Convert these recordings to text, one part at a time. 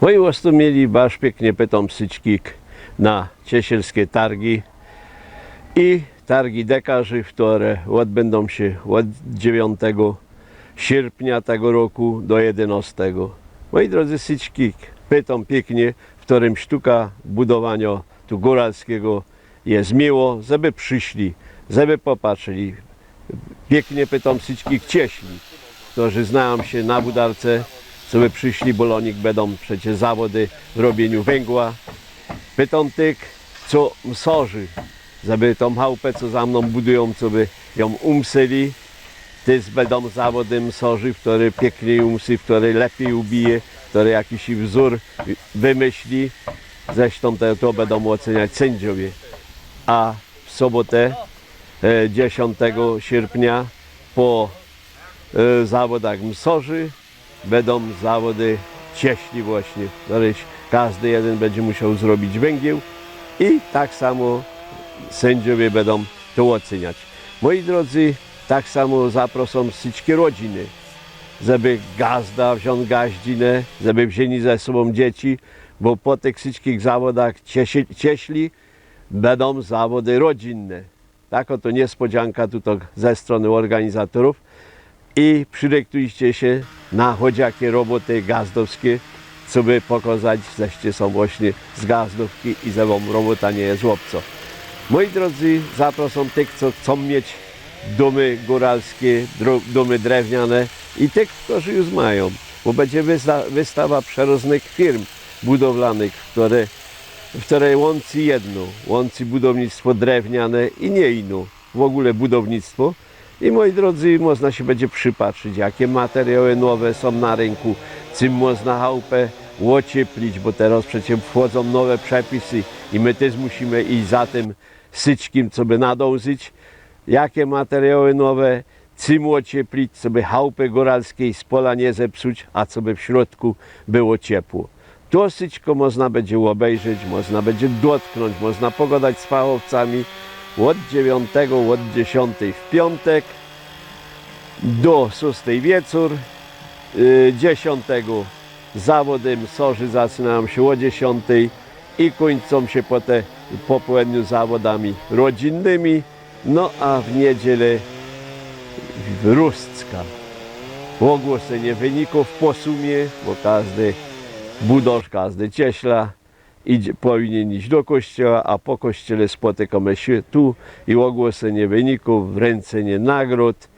Województwo mieli bardzo pięknie pytam syćkik na ciesielskie targi i targi dekarzy, które odbędą się od 9 sierpnia tego roku do 11. Moi drodzy syćkik, pytam pięknie, w którym sztuka budowania tu góralskiego jest miło, żeby przyszli, żeby popatrzyli. Pięknie pytam syćkik cieśli, którzy znają się na budarce, żeby przyszli, bo oni będą przecież zawody w robieniu węgła. Pytam tych, co msorzy, żeby tą chałupę, co za mną budują, co by ją umsyli. Też będą zawody msorzy, które piękniej umsy, które lepiej ubije, które jakiś wzór wymyśli. Zresztą to, to będą oceniać sędziowie. A w sobotę 10 sierpnia po e, zawodach msorzy będą zawody cieśli właśnie. Każdy jeden będzie musiał zrobić węgieł i tak samo sędziowie będą to oceniać. Moi drodzy, tak samo zaproszą wszystkie rodziny, żeby gazda wziął gaździnę, żeby wzięli ze sobą dzieci, bo po tych wszystkich zawodach cieśli będą zawody rodzinne. Tak oto niespodzianka tutaj ze strony organizatorów i przyrektujcie się na chodziakie roboty gazdowskie, co by pokazać, żeście są właśnie z gazdówki i ze wam robota nie jest łopco. Moi drodzy, zapraszam tych, co chcą mieć domy góralskie, domy drewniane i tych, którzy już mają, bo będzie wysta- wystawa przeróżnych firm budowlanych, które, w której łączy jedno, łączy budownictwo drewniane i nie inno, w ogóle budownictwo. I moi drodzy, można się będzie przypatrzyć, jakie materiały nowe są na rynku, czym można chałupę ocieplić, bo teraz przecież wchodzą nowe przepisy i my też musimy iść za tym syćkim, co by nadążyć, jakie materiały nowe, czym ocieplić, co by chałupy góralskiej z pola nie zepsuć, a co by w środku było ciepło. To syćko można będzie obejrzeć, można będzie dotknąć, można pogadać z fachowcami od 9, od 10 w piątek do 6 wieczór. Y, 10 zawody msorzy zaczynają się o 10 i kończą się po, te, po południu zawodami rodzinnymi. No a w niedzielę Ruscka. Ogłoszenie wyników po sumie, bo każdy budosz, każdy cieśla idzie, powinien iść do kościoła, a po kościele spotykamy się tu i ogłoszenie wyników, wręczenie nagród.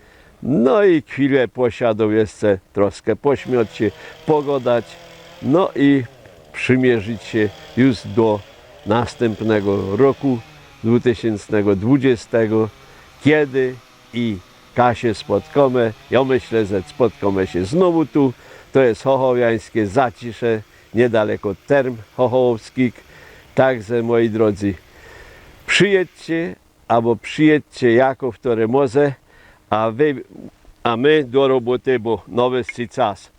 No i chwilę posiadał jeszcze troszkę pośmiać się, pogodać, no i przymierzyć się już do następnego roku 2020, kiedy i Kasię spotkamy. Ja myślę, że spotkamy się znowu tu. To jest Chochowiańskie Zacisze, niedaleko Term Chochołowskich. Także moi drodzy, przyjedźcie albo przyjedźcie jako które może, a, a my do roboty, bo nowy czas.